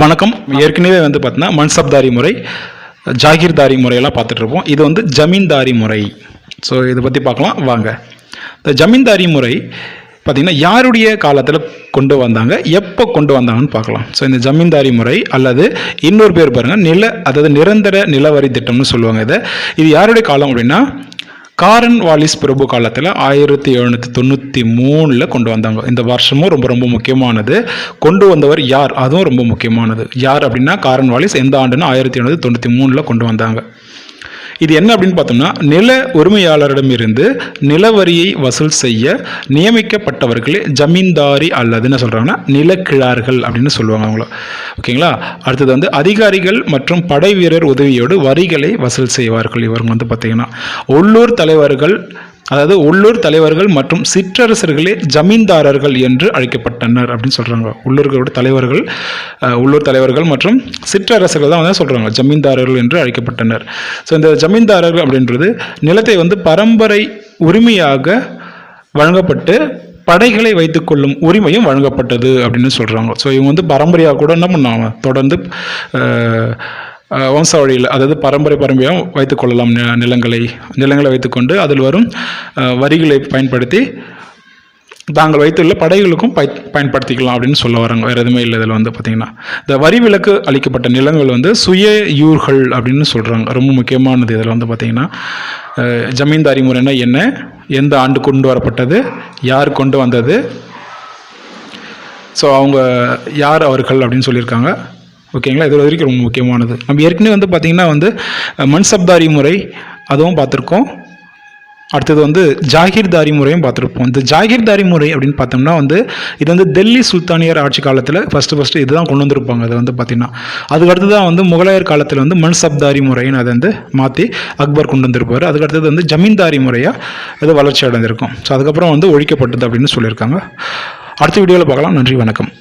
வணக்கம். ஏற்கனவே வந்து பார்த்தீங்கன்னா மன்சப்தாரி முறை ஜாகீர்தாரி முறையெல்லாம் பார்த்துட்ருப்போம் இது வந்து ஜமீன்தாரி முறை. ஸோ இதை பற்றி பார்க்கலாம். வாங்க. இந்த ஜமீன்தாரி முறை பார்த்திங்கன்னா யாருடைய காலத்தில் கொண்டு வந்தாங்க எப்போ கொண்டு வந்தாங்கன்னு பார்க்கலாம். ஸோ இந்த ஜமீன்தாரி முறை அல்லது இன்னொரு பேர் பாருங்கள் நில அதாவது நிரந்தர நிலவரி திட்டம்னு சொல்லுவாங்க இதை. இது யாருடைய காலம் அப்படின்னா காரன் வாலிஸ் பிரபு காலத்தில் ஆயிரத்தி எழுநூற்றி தொண்ணூற்றி மூணில் கொண்டு வந்தாங்க. இந்த வருஷமும் ரொம்ப ரொம்ப முக்கியமானது. கொண்டு வந்தவர் யார்? அதுவும் ரொம்ப முக்கியமானது. யார் அப்படின்னா காரன் வாலிஸ் எந்த ஆண்டுன்னு ஆயிரத்தி எழுநூற்றி தொண்ணூற்றி மூணில் கொண்டு வந்தாங்க. இது என்ன அப்படின்னு பார்த்தோம்னா நில உரிமையாளரிடமிருந்து நிலவரியை வசூல் செய்ய நியமிக்கப்பட்டவர்களே ஜமீன்தாரி அல்லது என்ன சொல்கிறாங்கன்னா நிலக்கிழார்கள் அப்படின்னு சொல்லுவாங்க அவங்கள. ஓகேங்களா? அடுத்தது வந்து அதிகாரிகள் மற்றும் படை வீரர் உதவியோடு வரிகளை வசூல் செய்வார்கள் இவங்க வந்து பார்த்தீங்கன்னா. உள்ளூர் தலைவர்கள் அதாவது உள்ளூர் தலைவர்கள் மற்றும் சிற்றரசர்களே ஜமீன்தாரர்கள் என்று அழைக்கப்பட்டனர் அப்படின்னு சொல்கிறாங்க உள்ளூர்களோட தலைவர்கள் உள்ளூர் தலைவர்கள் மற்றும் சிற்றரசர்கள் தான் வந்து சொல்கிறாங்க ஜமீன்தாரர்கள் என்று அழைக்கப்பட்டனர். ஸோ இந்த ஜமீன்தாரர்கள் அப்படின்றது நிலத்தை வந்து பரம்பரை உரிமையாக வழங்கப்பட்டு படைகளை வைத்துக்கொள்ளும் உரிமையும் வழங்கப்பட்டது அப்படின்னு சொல்கிறாங்க ஸோ இவங்க வந்து பரம்பரையாக கூட என்ன பண்ணாங்க? தொடர்ந்து வம்சாவழியில் அதாவது பரம்பரை பரம்பரையாக வைத்துக்கொள்ளலாம் நி- நிலங்களை நிலங்களை வைத்துக்கொண்டு அதில் வரும் வரிகளை பயன்படுத்தி தாங்கள் வைத்துள்ள படைகளுக்கும் பய பயன்படுத்திக்கலாம் அப்படின்னு சொல்ல வராங்க. வேறு எதுவுமே இல்லை இதில் வந்து பார்த்திங்கன்னா. இந்த வரி விலக்கு அளிக்கப்பட்ட நிலங்கள் வந்து சுய யூர்கள் அப்படின்னு சொல்கிறாங்க ரொம்ப முக்கியமானது இதில் வந்து பார்த்திங்கன்னா. ஜமீன்தாரி முறைனா என்ன? எந்த ஆண்டு கொண்டு வரப்பட்டது? யார் கொண்டு வந்தது? ஸோ அவங்க யார் அவர்கள் அப்படின்னு சொல்லியிருக்காங்க. ஓகேங்களா? இது வரைக்கும் ரொம்ப முக்கியமானது. நம்ம ஏற்கனவே வந்து பார்த்திங்கன்னா வந்து அஹ், மன்சப்தாரி முறை அதுவும் பார்த்துருக்கோம் அடுத்தது வந்து ஜாகிர்தாரி முறையும் பார்த்துருப்போம் இந்த ஜாகிர்தாரி முறை அப்படின்னு பார்த்தோம்னா வந்து இது வந்து டெல்லி சுல்தானியர் ஆட்சி காலத்தில் ஃபஸ்ட்டு ஃபஸ்ட்டு இதுதான் கொண்டு வந்திருப்பாங்க. அதை வந்து பார்த்திங்கன்னா அதுக்கு அடுத்து தான் வந்து முகலாயர் காலத்தில் வந்து மன்சப்தாரி முறைன்னு அதை வந்து மாற்றி அக்பர் கொண்டு வந்திருப்பார். அதுக்கு அடுத்தது வந்து ஜமீன்தாரி முறையாக இது வளர்ச்சி அடைந்திருக்கும். ஸோ அதுக்கப்புறம் வந்து ஒழிக்கப்பட்டது அப்படின்னு சொல்லியிருக்காங்க. அடுத்த வீடியோவில் பார்க்கலாம். நன்றி வணக்கம்.